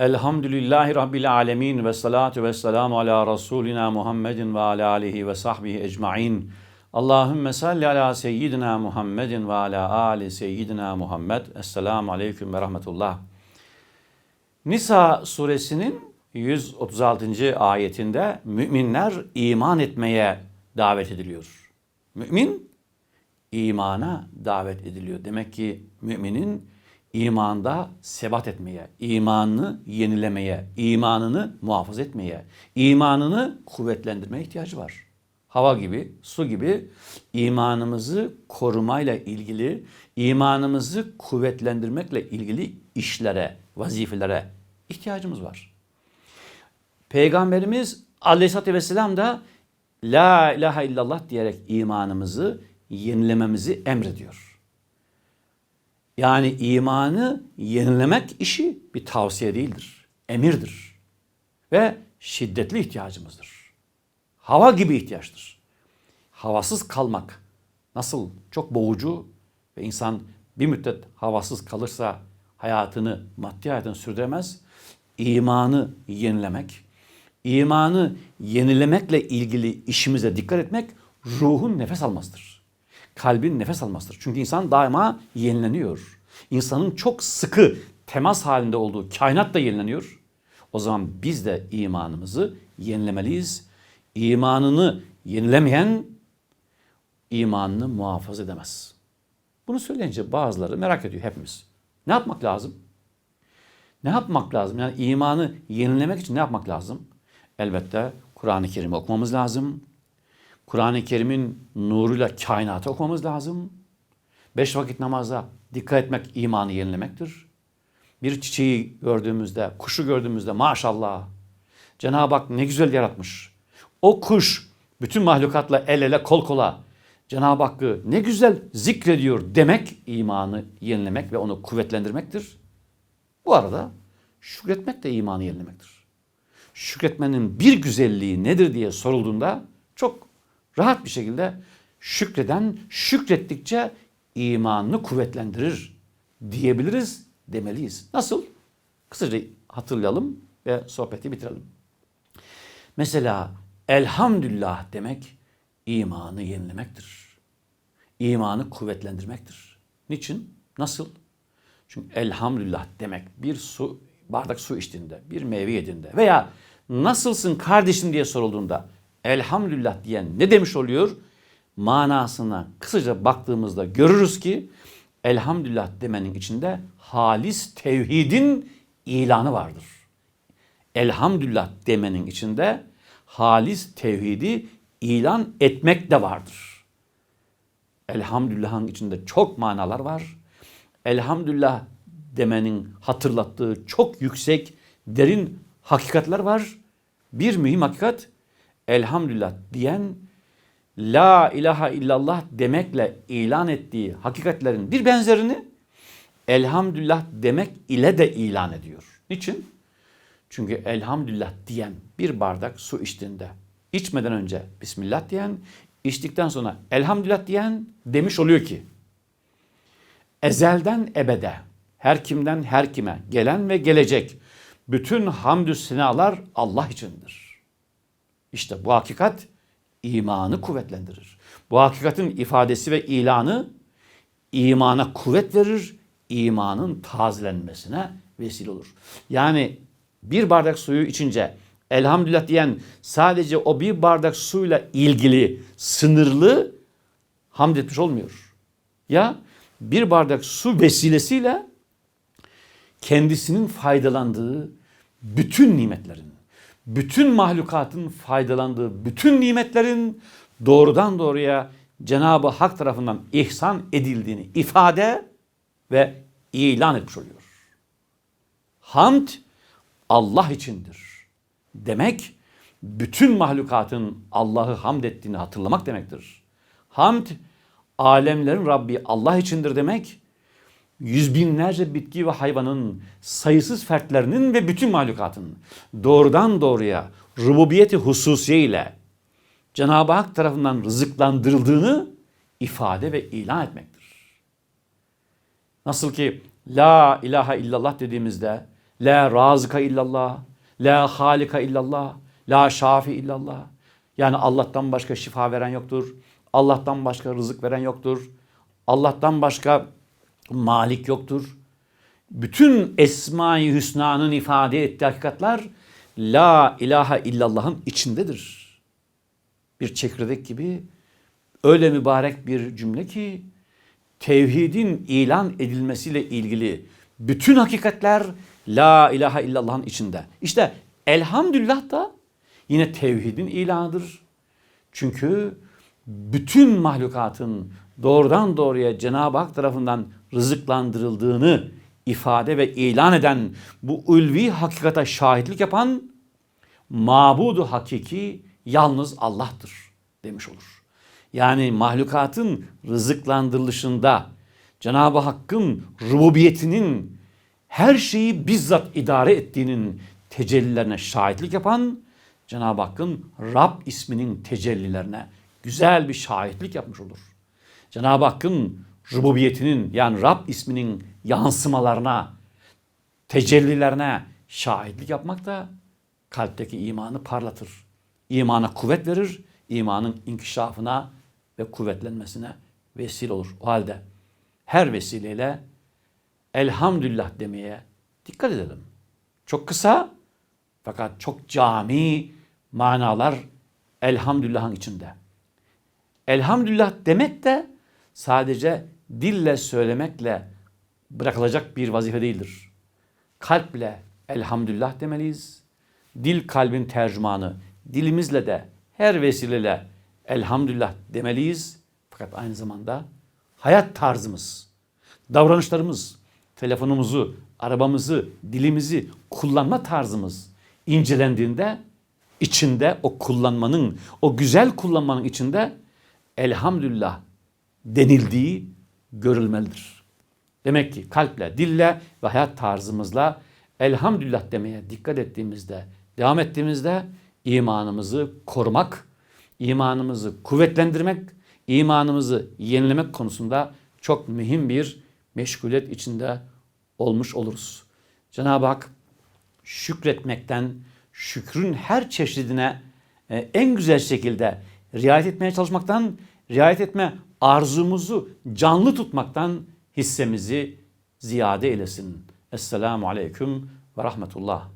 Elhamdülillahi Rabbil alemin ve salatu ve selamu ala Resulina Muhammedin ve ala alihi ve sahbihi ecma'in. Allahümme salli ala seyyidina Muhammedin ve ala ali seyyidina Muhammed. Esselamu aleyküm ve rahmetullah. Nisa suresinin 136. ayetinde müminler iman etmeye davet ediliyor. Mümin imana davet ediliyor. Demek ki müminin imanda sebat etmeye, imanını yenilemeye, imanını muhafaza etmeye, imanını kuvvetlendirmeye ihtiyacı var. Hava gibi, su gibi imanımızı korumayla ilgili, imanımızı kuvvetlendirmekle ilgili işlere, vazifelere ihtiyacımız var. Peygamberimiz Aleyhisselatü Vesselam da La ilahe illallah diyerek imanımızı yenilememizi emrediyor. Yani imanı yenilemek işi bir tavsiye değildir. Emirdir. Ve şiddetli ihtiyacımızdır. Hava gibi ihtiyaçtır. Havasız kalmak nasıl çok boğucu ve insan bir müddet havasız kalırsa hayatını, maddi hayatını sürdüremez. İmanı yenilemek, imanı yenilemekle ilgili işimize dikkat etmek ruhun nefes almasıdır. Kalbin nefes almasıdır. Çünkü insan daima yenileniyor. İnsanın çok sıkı temas halinde olduğu kainat da yenileniyor. O zaman biz de imanımızı yenilemeliyiz. İmanını yenilemeyen imanını muhafaza edemez. Bunu söyleyince bazıları merak ediyor hepimiz. Ne yapmak lazım? Ne yapmak lazım? Yani imanı yenilemek için ne yapmak lazım? Elbette Kur'an-ı Kerim'i okumamız lazım. Kur'an-ı Kerim'in nuruyla kainatı okumamız lazım. Beş vakit namaza dikkat etmek imanı yenilemektir. Bir çiçeği gördüğümüzde, kuşu gördüğümüzde maşallah Cenab-ı Hak ne güzel yaratmış. O kuş bütün mahlukatla el ele kol kola Cenab-ı Hakk'ı ne güzel zikrediyor demek imanı yenilemek ve onu kuvvetlendirmektir. Bu arada şükretmek de imanı yenilemektir. Şükretmenin bir güzelliği nedir diye sorulduğunda çok rahat bir şekilde şükreden şükrettikçe imanını kuvvetlendirir diyebiliriz, demeliyiz. Nasıl? Kısaca hatırlayalım ve sohbeti bitirelim. Mesela elhamdülillah demek imanı yenilemektir. İmanı kuvvetlendirmektir. Niçin? Nasıl? Çünkü elhamdülillah demek bir su bardak su içtiğinde, bir meyve yediğinde veya nasılsın kardeşim diye sorulduğunda elhamdülillah diyen ne demiş oluyor? Manasına kısaca baktığımızda görürüz ki elhamdülillah demenin içinde halis tevhidin ilanı vardır. Elhamdülillah demenin içinde halis tevhidi ilan etmek de vardır. Elhamdülillah'ın içinde çok manalar var. Elhamdülillah demenin hatırlattığı çok yüksek, derin hakikatler var. Bir mühim hakikat elhamdülillah diyen la ilahe illallah demekle ilan ettiği hakikatlerin bir benzerini elhamdülillah demek ile de ilan ediyor. Niçin? Çünkü elhamdülillah diyen bir bardak su içtiğinde içmeden önce Bismillah diyen, içtikten sonra elhamdülillah diyen demiş oluyor ki ezelden ebede her kimden her kime gelen ve gelecek bütün hamdü senalar Allah içindir. İşte bu hakikat imanı kuvvetlendirir. Bu hakikatin ifadesi ve ilanı imana kuvvet verir, imanın tazelenmesine vesile olur. Yani bir bardak suyu içince elhamdülillah diyen sadece o bir bardak suyla ilgili sınırlı hamd etmiş olmuyor. Ya bir bardak su vesilesiyle kendisinin faydalandığı bütün nimetlerin, bütün mahlukatın faydalandığı bütün nimetlerin doğrudan doğruya Cenab-ı Hak tarafından ihsan edildiğini ifade ve ilan etmiş oluyor. Hamd Allah içindir. Demek bütün mahlukatın Allah'ı hamd ettiğini hatırlamak demektir. Hamd alemlerin Rabbi Allah içindir demek yüz binlerce bitki ve hayvanın sayısız fertlerinin ve bütün mahlukatın doğrudan doğruya rububiyeti hususiye ile Cenab-ı Hak tarafından rızıklandırıldığını ifade ve ilan etmektir. Nasıl ki La ilahe illallah dediğimizde La razıka illallah, la halika illallah, la şafi illallah. Yani Allah'tan başka şifa veren yoktur. Allah'tan başka rızık veren yoktur. Allah'tan başka malik yoktur. Bütün Esma-i Hüsna'nın ifade ettiği hakikatler La ilahe illallah'ın içindedir. Bir çekirdek gibi öyle mübarek bir cümle ki tevhidin ilan edilmesiyle ilgili bütün hakikatler La ilahe illallah'ın içinde. İşte elhamdülillah da yine tevhidin ilanıdır. Çünkü bütün mahlukatın doğrudan doğruya Cenab-ı Hak tarafından rızıklandırıldığını ifade ve ilan eden bu ulvi hakikata şahitlik yapan mabudu hakiki yalnız Allah'tır demiş olur. Yani mahlukatın rızıklandırılışında Cenab-ı Hakk'ın rububiyetinin her şeyi bizzat idare ettiğinin tecellilerine şahitlik yapan Cenab-ı Hakk'ın Rab isminin tecellilerine güzel bir şahitlik yapmış olur. Cenab-ı Hakk'ın rububiyetinin yani Rab isminin yansımalarına, tecellilerine şahitlik yapmak da kalpteki imanı parlatır. İmana kuvvet verir, imanın inkişafına ve kuvvetlenmesine vesile olur. O halde her vesileyle elhamdülillah demeye dikkat edelim. Çok kısa fakat çok cami manalar elhamdülillah'ın içinde. Elhamdülillah demek de sadece dille söylemekle bırakılacak bir vazife değildir. Kalple elhamdülillah demeliyiz. Dil kalbin tercümanı. Dilimizle de her vesileyle elhamdülillah demeliyiz. Fakat aynı zamanda hayat tarzımız, davranışlarımız, telefonumuzu, arabamızı, dilimizi kullanma tarzımız incelendiğinde içinde o kullanmanın, o güzel kullanmanın içinde elhamdülillah denildiği görülmelidir. Demek ki kalple, dille ve hayat tarzımızla elhamdülillah demeye dikkat ettiğimizde, devam ettiğimizde imanımızı korumak, imanımızı kuvvetlendirmek, imanımızı yenilemek konusunda çok mühim bir meşguliyet içinde olmuş oluruz. Cenab-ı Hak şükretmekten, şükrün her çeşidine e, en güzel şekilde riayet etmeye çalışmaktan, riayet etme arzumuzu canlı tutmaktan hissemizi ziyade eylesin. Esselamu Aleyküm ve Rahmetullah.